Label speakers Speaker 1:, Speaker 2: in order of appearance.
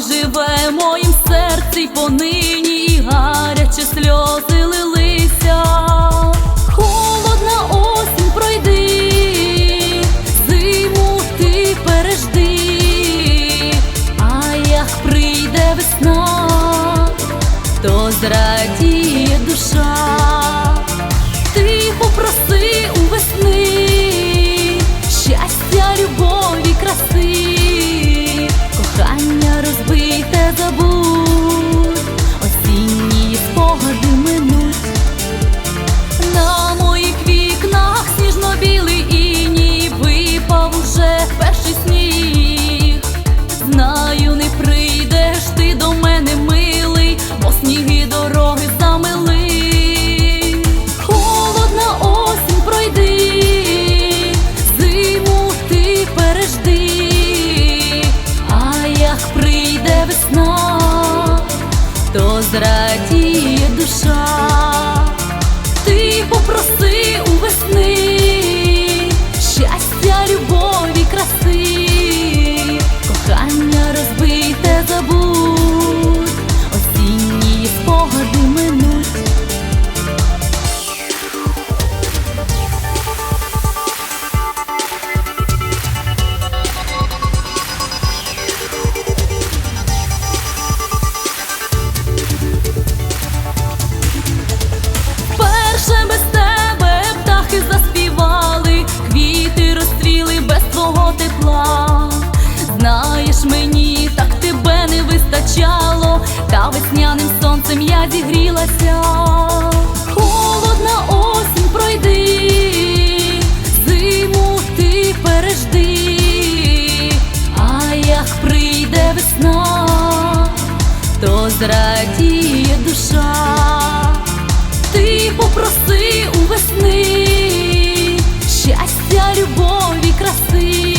Speaker 1: живе в моїм серці понині і гарячі сльози. зрадіє душа, ти попроси у весни. а весняним сонцем я зігрілася, холодна осінь пройди, зиму ти пережди, а як прийде весна, то зрадіє душа, ти попроси у весни щастя, любові краси.